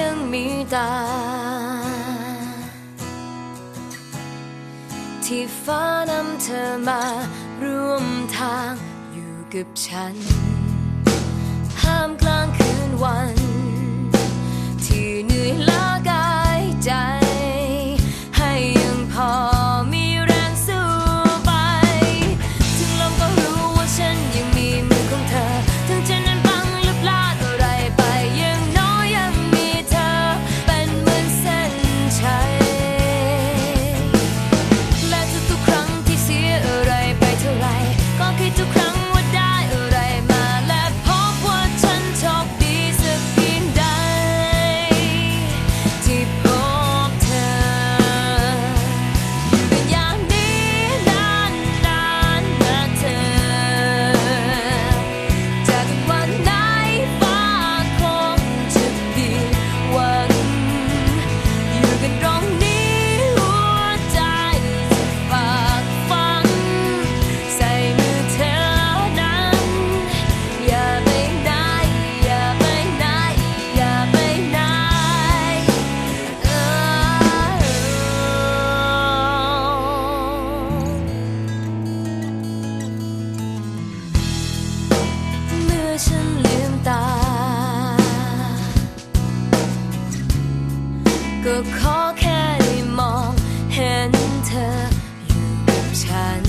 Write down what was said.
ยังมีตา ที่ฟ้านำเธอมารวมทางอยู่กับฉัน ห้ามกลางคืนวัน ฉันลืมตา ก็ขอแค่ได้มองเห็นเธออยู่กับฉัน